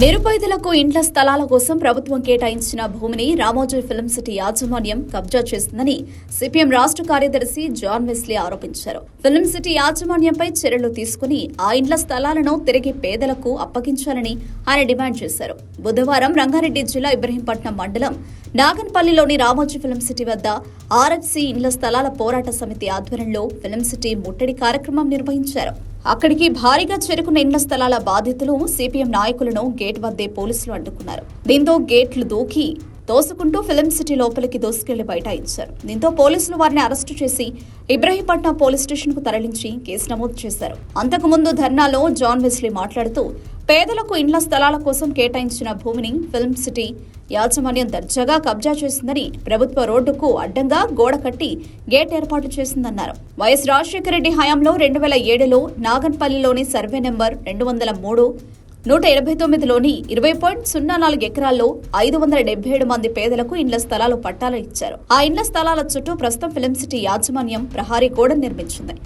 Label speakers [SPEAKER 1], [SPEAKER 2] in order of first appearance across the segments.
[SPEAKER 1] నిరుపేదలకు ఇండ్ల స్థలాల కోసం ప్రభుత్వం కేటాయించిన భూమిని రామోజీ ఫిల్మ్ సిటీ యాజమాన్యం కబ్జా చేసిందని సిపిఎం రాష్ట్ర కార్యదర్శి జాన్ వెస్లీ ఆరోపించారు. ఫిల్మ్ సిటీ యాజమాన్యంపై చర్యలు తీసుకుని ఆ ఇండ్ల స్థలాలను తిరిగి పేదలకు అప్పగించాలని ఆయన డిమాండ్ చేశారు. బుధవారం రంగారెడ్డి జిల్లా ఇబ్రహీంపట్నం మండలం నాగన్పల్లిలోని రామోజీ ఫిలిం సిటీ వద్ద ఆర్ఎఫ్సి ఇండ్ల స్థలాల పోరాట సమితి ఆధ్వర్యంలో ఫిలిం సిటీ ముట్టడి కార్యక్రమం నిర్వహించారు. అక్కడికి భారీగా చేరుకున్న ఇండ్ల స్థలాల బాధితులు సిపిఎం నాయకులను గేట్ వద్దే పోలీసులు అడ్డుకున్నారు. దీంతో గేట్లు దూకి దోసుకుంటూ ఫిలిం సిటీ లోపలికి దోసుకెళ్ళి బైఠాయించారు. దీంతో పోలీసులు వారిని అరెస్టు చేసి ఇబ్రహీంపట్నం పోలీస్ స్టేషన్కు తరలించి కేసు నమోదు చేశారు. అంతకుముందు ధర్నాలో జాన్ వెస్లీ మాట్లాడుతూ పేదలకు ఇండ్ల స్థలాల కోసం కేటాయించిన భూమిని ఫిల్మ్ సిటీ యాజమాన్యం దర్జాగా కబ్జా చేసిందని ప్రభుత్వ రోడ్డుకు అడ్డంగా గోడ కట్టి గేట్ ఏర్పాటు చేసిందన్నారు. వైఎస్ రాజశేఖర రెడ్డి హయాంలో రెండు వేల ఏడులో నాగన్పల్లిలోని సర్వే నెంబర్ రెండు వందల మూడు నూట ఎనభై తొమ్మిదిలోని ఇరవై పాయింట్ సున్నా నాలుగు ఎకరాల్లో ఐదు వందల డెబ్బై ఏడు మంది పేదలకు ఇండ్ల స్థలాలు పట్టాలు ఇచ్చారు. ఆ ఇండ్ల స్థలాల చుట్టూ ప్రస్తుతం ఫిలిం సిటీ యాజమాన్యం ప్రహారీ గోడ నిర్మించింది.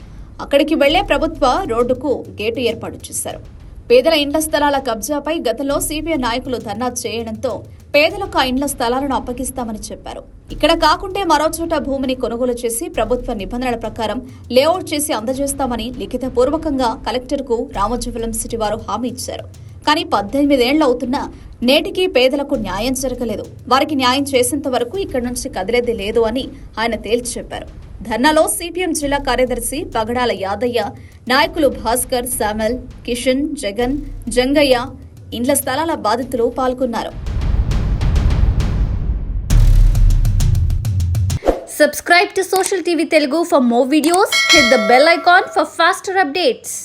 [SPEAKER 1] అక్కడికి వెళ్ళే ప్రభుత్వ రోడ్డుకు గేటు ఏర్పాటు చేశారు. పేదల ఇండ్ల స్థలాల కబ్జాపై గతంలో సిపిఐ నాయకులు ధర్నా చేయడంతో పేదలకు ఆ ఇండ్ల స్థలాలను అప్పగిస్తామని చెప్పారు. ఇక్కడ కాకుంటే మరో చోట భూమిని కొనుగోలు చేసి ప్రభుత్వ నిబంధనల ప్రకారం లేఅవుట్ చేసి అందజేస్తామని లిఖితపూర్వకంగా కలెక్టర్కు రామోజీ సిటీ వారు హామీ ఇచ్చారు. కానీ పద్దెనిమిదేళ్ళు అవుతున్నా నేటికీ పేదలకు న్యాయం జరగలేదు. వారికి న్యాయం చేసేంత వరకు ఇక్కడి నుంచి కదిలేది లేదు అని ఆయన తేల్చి చెప్పారు. ధర్నాలో సిపిఎం జిల్లా కార్యదర్శి పగడాల యాదయ్య నాయకులు భాస్కర్ శామల్ కిషన్ జగన్ జంగయ్య ఇండ్ల స్థలాల బాధితులు పాల్గొన్నారు
[SPEAKER 2] subscribe to social TV Telugu for more videos hit the bell icon for faster updates